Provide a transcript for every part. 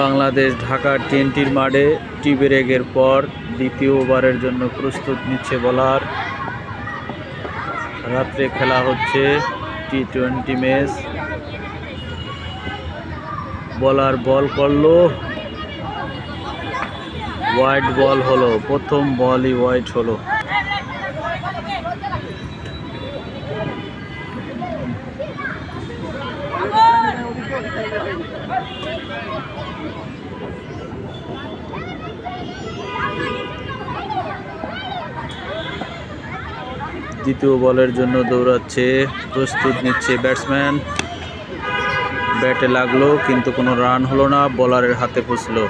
বাংলাদেশ ঢাকার টিএনটির মাঠে টি ব্রেকের পর দ্বিতীয় ওভারের জন্য প্রস্তুত নিচ্ছে বলার। রাত্রে খেলা হচ্ছে টি টোয়েন্টি ম্যাচ। বলার বল করল। হোয়াইট বল হলো, প্রথম বলই হোয়াইট হলো। দ্বিতীয় বলের জন্য দৌড়াচ্ছে, প্রস্তুত নিচ্ছে ব্যাটসম্যান। ব্যাটে লাগল, কিন্তু কোনো রান হলো না, বলারের হাতে পুষলো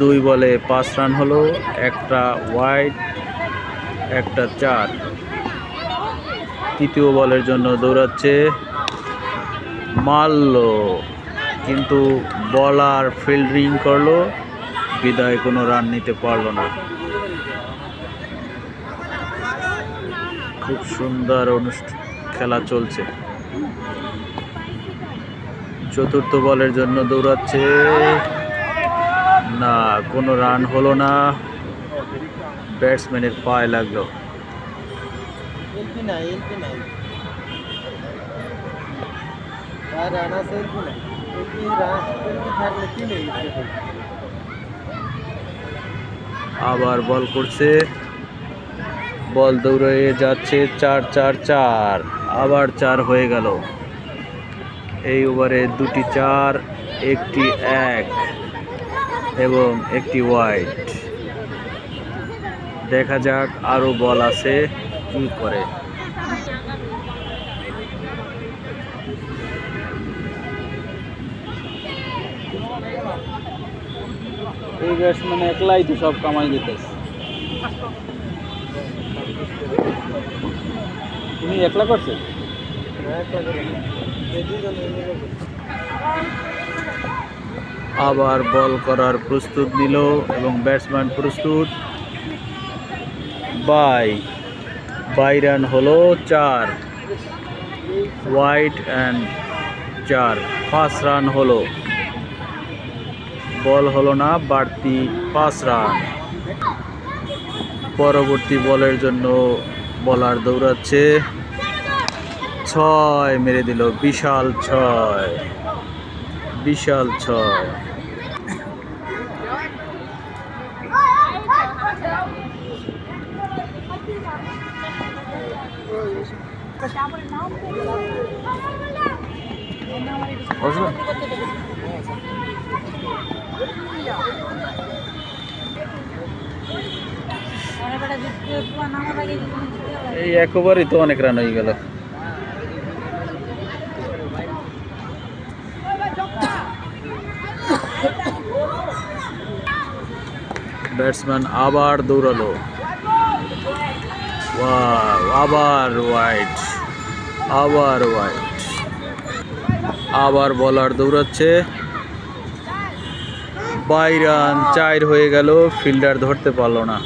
দুই বলে পাঁচ রান হলো, একটা ওয়াইড, একটা চার। তৃতীয় বলের জন্য দৌড়াচ্ছে মারলো কিন্তু বলার ফিল্ডিং করল, বিদায় কোনো রান নিতে পারল না। খুব সুন্দর অনুষ্ঠান খেলা চলছে। চতুর্থ বলের জন্য দৌড়াচ্ছে। না কোনো রান হলো না। ব্যাটসম্যানের পায়ে লাগল। আবার বল করছে। বল দৌড়ে যাচ্ছে চার চার চার। আবার চার হয়ে গেল। এই ওভারে দুটি চার, একটি এক এবং একটি ওয়াইড। দেখা যাক আরও বল আছে কি করে। এই ব্যাটসম্যান একলাই তো সব কামাই দিতেছে। তুমি একলা করছে? আবার বল করার প্রস্তুত নিল এবং ব্যাটসম্যান প্রস্তুত। বাই। বাই রান হলো চার। হোয়াইট অ্যান্ড চার। পাঁচ রান হলো। বল হলো না বাড়তি পাঁচ রান। পরবর্তী বলের জন্য বলার দৌড়াচ্ছে। ছয় মেরে দিল বিশাল ছয়। বিশাল ছয়। এই একবারই তো অনেক রান হয়ে গেল। ব্যাটসম্যান আবার দৌড়ালো। আবার হোয়াইট আবার হোয়াইট আবার বলার দৌড়াচ্ছে। বাই রান চার হয়ে গেল ফিল্ডার ধরতে পারল না।